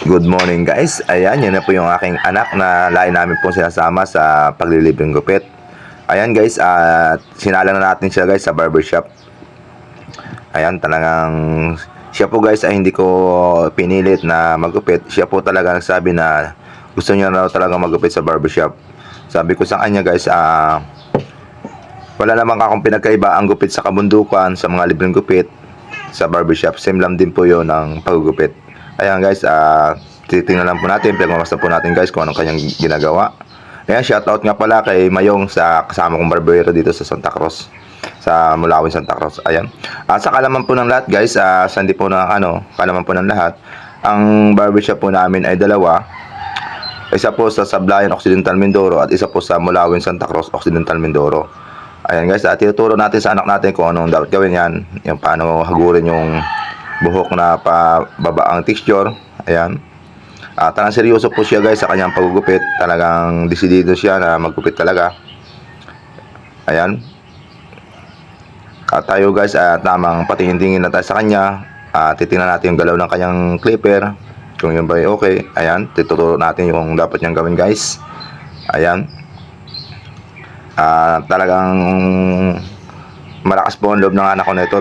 Good morning guys. Ayan, yan na po yung aking anak na lain namin po sinasama sa paglilibing gupit. Ayan guys, at sinalang na natin siya guys sa barbershop. Ayan, talagang siya po guys ay hindi ko pinilit na magupit. Siya po talaga nagsabi na gusto niya raw talaga magupit sa barbershop. Sabi ko sa kanya guys, ah wala namang akong pinagkaiba ang gupit sa kabundukan, sa mga libreng gupit, sa barbershop. Same lang din po yon ng paggugupit. Ayan guys, ah titingnan lang po natin, pinagmamasta po natin guys kung anong kanyang ginagawa. Ayan, shoutout nga pala kay Mayong sa kasama kong barbero dito sa Santa Cruz. Sa Mulawin, Santa Cruz. Ayan. At sa kalaman po ng lahat guys, ah sa hindi po na ano, kalaman po ng lahat, ang barbershop po namin ay dalawa. Isa po sa Sablayan Occidental Mindoro at isa po sa Mulawin, Santa Cruz, Occidental Mindoro. Ayan guys, at tinuturo natin sa anak natin kung anong dapat gawin yan. Yung paano hagurin yung buhok na pababa ang texture. Ayan. Ah, talagang seryoso po siya guys sa kanyang paggugupit. Talagang desidido siya na maggupit talaga. Ayan. At tayo guys, ah, tamang patingin-tingin na tayo sa kanya. Ah, titingnan natin yung galaw ng kanyang clipper. Kung yun ba ay okay. Ayan, tuturo natin yung dapat niyang gawin guys. Ayan. Ah, talagang malakas po ang loob ng anak ko na ito.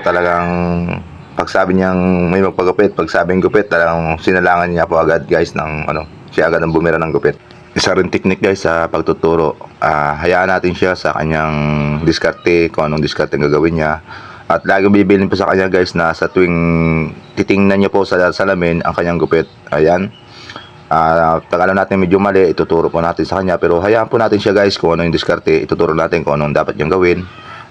Talagang pagsabi niyang may magpagupit, pagsabing gupit, talagang sinalangan niya po agad guys ng ano, siya agad ang bumira ng gupit. Isa rin technique guys sa pagtuturo. Ah, hayaan natin siya sa kanyang diskarte, kung anong diskarte ang gagawin niya. At lagi bibilin po sa kanya guys na sa tuwing titingnan niya po sa salamin ang kanyang gupit. Ayan. Ah, pag alam natin medyo mali, ituturo po natin sa kanya. Pero hayaan po natin siya guys kung ano yung diskarte. Ituturo natin kung anong dapat niyang gawin.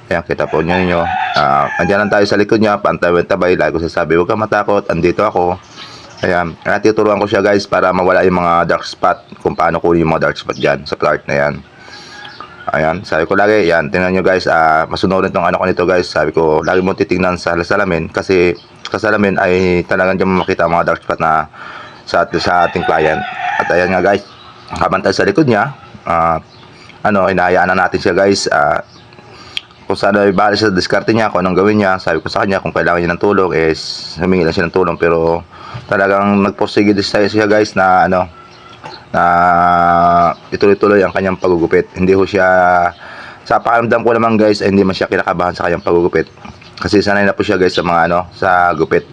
Ayan, kita po niyo ninyo. Ah, andyan lang tayo sa likod niya, pantay-tabay. Lagi ko sasabi, huwag kang matakot, andito ako. Ayan, at tuturuan ko siya guys para mawala yung mga dark spot. Kung paano kunin yung mga dark spot dyan sa part na yan. Ayan, sabi ko lagi, yan, tingnan nyo guys, ah, masunurin tong ano ko nito guys. Sabi ko, lagi mo titingnan sa salamin kasi sa salamin ay talagang dyan makita mga dark spot na sa, sa ating client. At ayan nga guys, habang tayo sa likod niya, ah, ano, inahayaan na natin siya guys, ah, kung saan ay bali sa diskarte niya, kung anong gawin niya, sabi ko sa kanya, kung kailangan niya ng tulong, is humingi lang siya ng tulong, pero talagang nagposige siya guys na ano, na ituloy-tuloy ang kanyang pagugupit. Hindi ho siya, sa pakiramdam ko naman guys, ay hindi man siya kinakabahan sa kanyang pagugupit. Kasi sanay na po siya guys sa mga ano, sa gupit.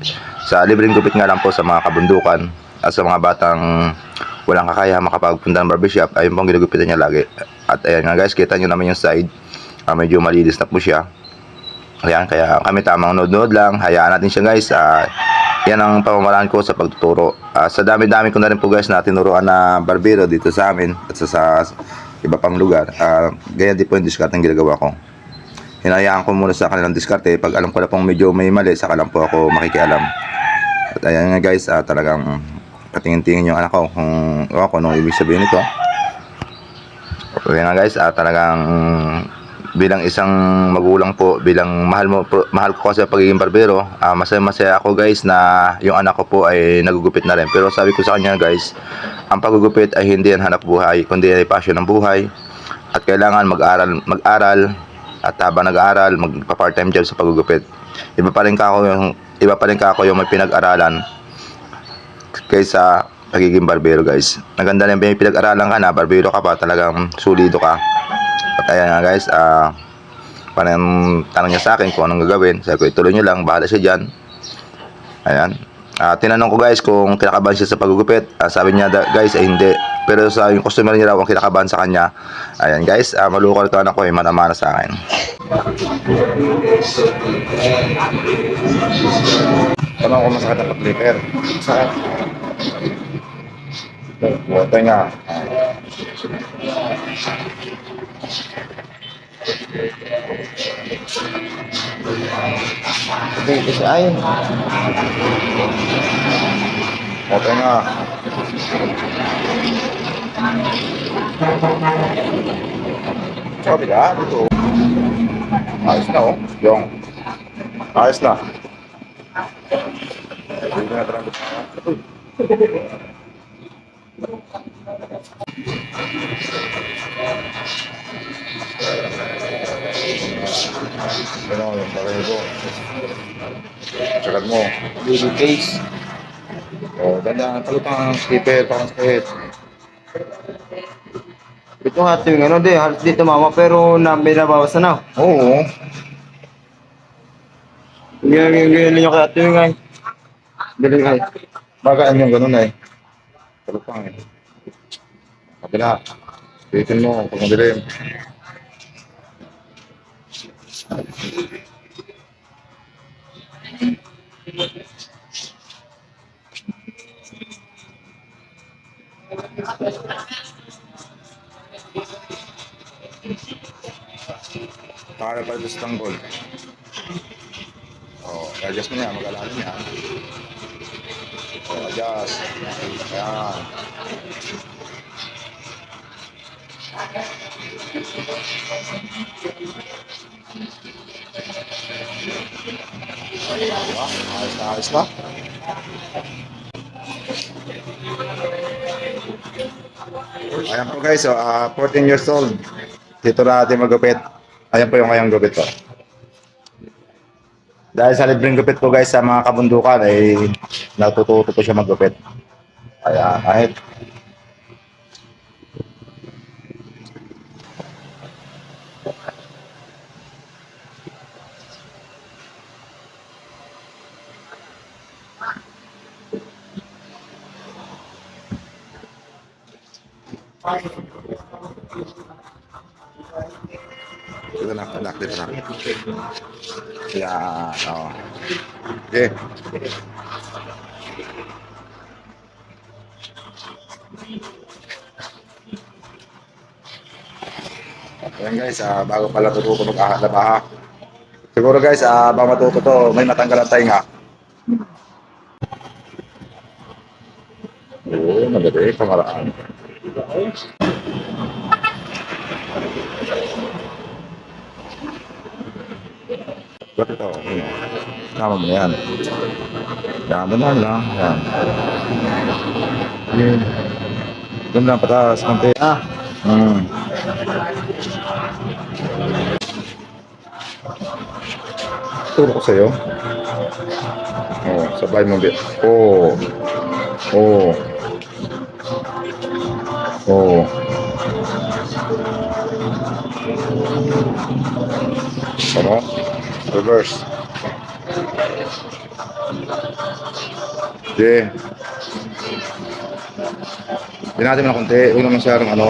Sa libreng gupit nga lang po sa mga kabundukan at sa mga batang walang kakaya makapagpunta ng barbershop, ayun pong ginugupitan niya lagi. At ayan nga guys, kita nyo naman yung side. Ah, medyo malinis na po siya. Ayan, kaya kami tamang nood-nood lang. Hayaan natin siya guys. Ah, yan ang pamamaraan ko sa pagtuturo. Ah, sa dami-dami ko na rin po guys na tinuruan na barbero dito sa amin at sa, sa iba pang lugar. Ah, ganyan din po yung diskarte ang ginagawa ko. Hinayaan ko muna sa kanilang diskarte. Pag alam ko na pong medyo may mali, saka lang po ako makikialam. At ayan nga guys, ah, talagang patingin-tingin yung anak ko kung, oh, kung anong ibig sabihin nito. Ayan nga guys, ah, talagang bilang isang magulang po, bilang mahal mo po- mahal ko kasi pagiging barbero, ah, masaya-masaya ako guys na yung anak ko po ay nagugupit na rin. Pero sabi ko sa kanya guys, ang pagugupit ay hindi yan hanap buhay, kundi ay passion ng buhay. At kailangan mag-aral, mag-aral at habang nag-aaral, magpa-part-time job sa pagugupit. Iba pa rin ka ako yung iba pa rin ka ako yung may pinag-aralan kaysa pagiging barbero guys. Naganda rin may pinag-aralan ka na, barbero ka pa, talagang sulido ka. At ayan nga guys, ah parang tanong niya sa akin kung anong gagawin. Sabi ko, ituloy niyo lang, bahala siya dyan. Ayan. Ah, tinanong ko guys kung kinakabahan siya sa pagugupit. Ah, sabi niya guys ay hindi. Pero sa yung customer niya raw ang kinakabahan sa kanya. Ayan guys, ah, malukol ito anak ko ay mana-mana sa akin. Tanong ko masakit ang pag-clipper. Sakit. Buto nga. Okay, kasi ay. Buto nga. Sabi ka, dito. Ayos na oh. Yung. Ayos na. Hindi na talaga. Ano yung pareho? Sagat mo. Baby face. Oh, ganda. Talutang skipper, parang sakit. Ito nga ito yung ano di, halos dito mama pero na, may nabawasan na. Oo. Yung yung yung yung kaya ito yung nga. Dali nga. Bagaan yung ganun eh. Talutang eh. Kabila. Bitin mo pag madilim. Para pa ito sa tanggol. Oh, adjust mo niya, mag-alalim niya. Adjust. Ayan. Diba? Ayos na, ayos na. Ayan po guys, so, ah, 14 years old. Dito na natin magupit. Ayan po yung kayang gupit ko. Dahil sa libreng gupit ko guys sa mga kabundukan ay natututo po siya maggupit. Kaya kahit Dito na, anak, dito na. Yan, oh. Okay. Ayan guys, ah, bago pala tututo mag-ahad na baha. Siguro guys, ah, bago matuto to, may matanggal ang tainga. Oo, madali, kamaraan. Ba't ito? Tama mo yan. Tama na lang. Yan. Yun. Doon lang pataas. Konti. Ah, Hmm. Turo ko sa'yo. Oh, sabay mo. Oh. Oh. Oh. Ano? Reverse. Okay. Hindi natin mo na konti. Huwag naman masyadong ano.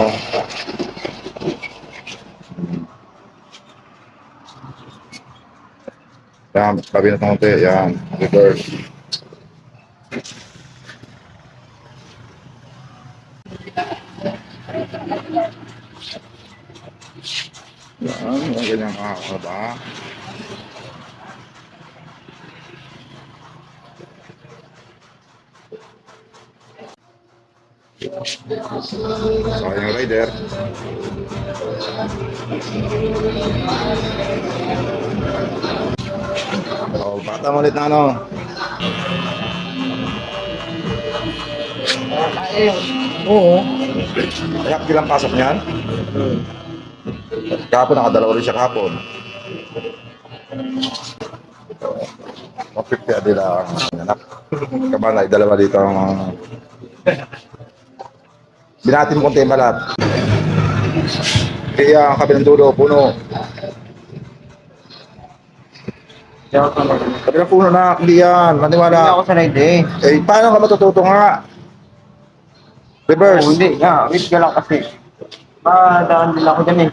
Yan, sabi na konti. Yan, reverse. Yan, ganyan kakakaba. Sayang rider. Oh, bata mo ulit na ano. Oo. Kaya bilang pasok niyan? Kahapon, nakadalawa rin siya kahapon. 150 adila ang anak. Kabana, dalawa dito ang. Binati mo konti yung balat. Kaya ang kabilang dulo, puno. hindi. Kabilang puno na, hindi yan. Hindi Maniwala. ako sanay di. Eh, paano ka matututo nga? Reverse. Oh, hindi nga, wait ka lang kasi. Madaan din ako dyan eh.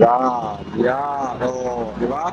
Yan, yan, oo, di ba?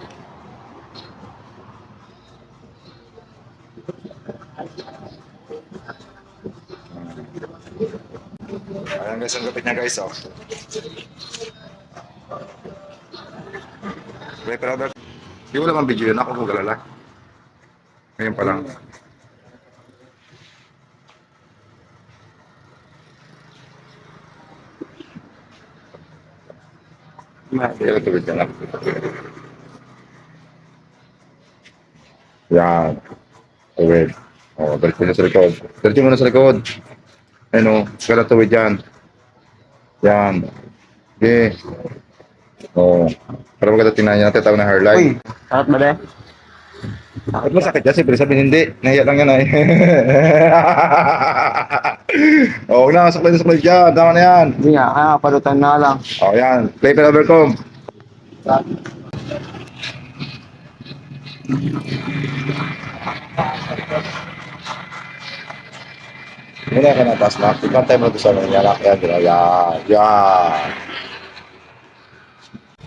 guys. Ang kapit niya guys. Oh. May product. Di wala mang video yun. Ako kung galala. Ngayon pa lang. Mahal. Tulad na lang. Yan. Tulad. O, oh, dalit mo na sa likod. Dalit mo na sa likod. Ano, oh, kala tuwid yan. Yan. Okay. O, para maganda tingnan natin tawag na hairline. Sarap ba de? Ba't masakit yan? Siyempre sabihin hindi. Nahiya lang yan ay. Oo na, saklay na saklay dyan. Tama na yan. Hindi nga, kaya palutan na lang. O yan. Play for overcome. Muna ka na, taas na. Ipantay mo na doon sa mga yalak. Yan, yan, yan. Yan.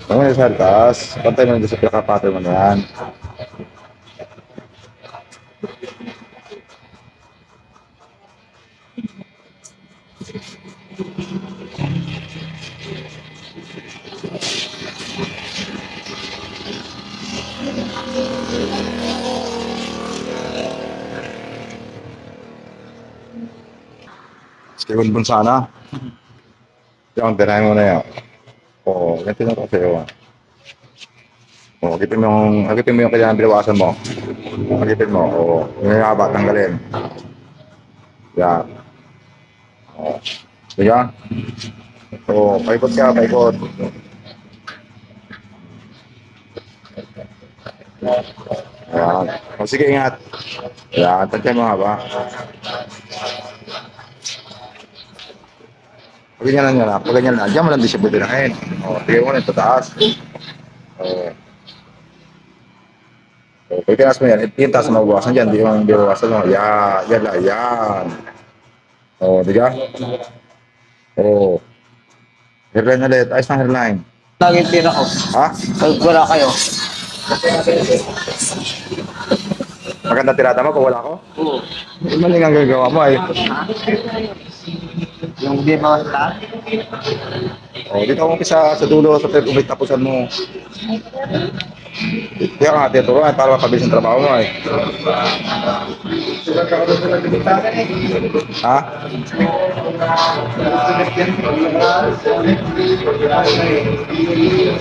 Tama na sa taas. Pantay mo sa pinaka-pattern mo na yan. Steven Bonsana. Yan, tirahin mo na yan. Oo, ganito na ko sa'yo. ah. Oo, agipin mo yung, agipin mo yung kailangan bilawasan mo. Agipin mo, oo. Yung haba, tanggalin. Yan. Oo. Sige. Oo, paikot ka, paikot. Yan. O, sige, ingat. Yan, tansya mo haba. Pag ganyan lang yan, ah. pag ganyan lang, diyan mo lang disipulinahin. O, tigay mo na ito taas. O. O, pag tinaas mo yan, yung taas na mabawasan dyan, di yung bibawasan mo. Yan, yan lang, yan. O, di ka? O. Hairline ulit, ayos na hairline. Lagi tira ko. Ha? Pag wala kayo. Maganda tirada mo kung wala ko? Oo. Mali nga ang gagawa mo ay. Yung di mga star. O, dito ako umpisa sa dulo, sa tel, umit tapusan mo. Kaya nga, tinuturuan para mapabilis ang trabaho mo ay. Ha?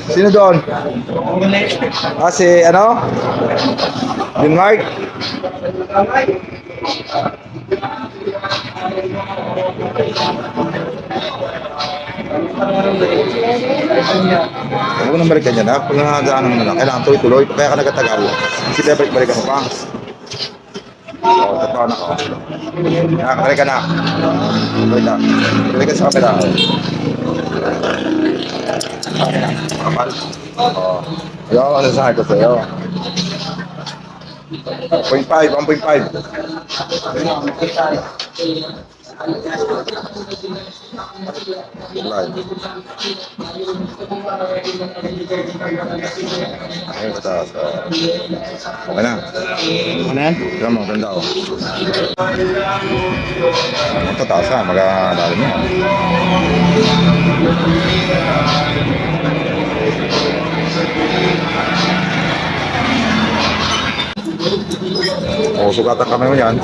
Sino doon? Ah, si ano? Din Mark? Huwag mo nang balikan yan ha. Pag nangadaan naman na, kailangan tuloy-tuloy. Kaya ka nagatagal. Kasi balik-balikan mo pa. Oo, totoo na ko. Nak, balik ka na. Balik ka. Balik ka sa kapila. Kapal. Oo. Ayaw, ano sa ko sa'yo? 1.5, 1.5. Live. Ayun, pataas. oo. Okay na. Ano yan? Tignan mo, ganda oh. Ang tataas ha, mag-aalalim mo. O, sugatan kami mo yan.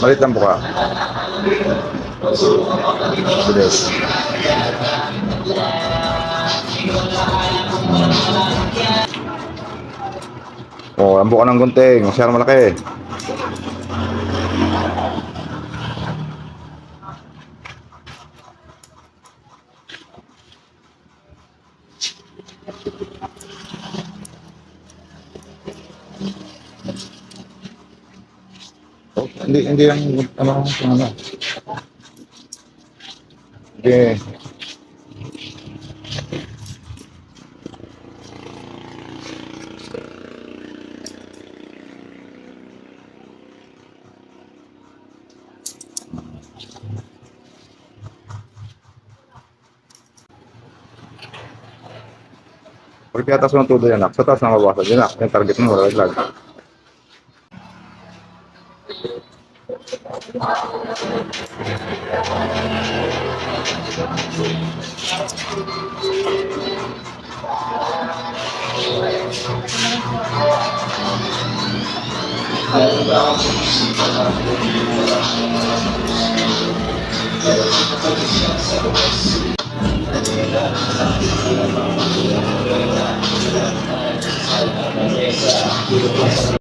Malit lang buka. Bilis. Oh, ang buka ng gunting. Masyadong malaki. Oh, hindi, hindi lang, ano, ano. Hindi. Berarti atas untuk tuh enak, setelah sama bawah saja enak. Yang targetnya mau lagi lagi. Terima kasih! Obrigado.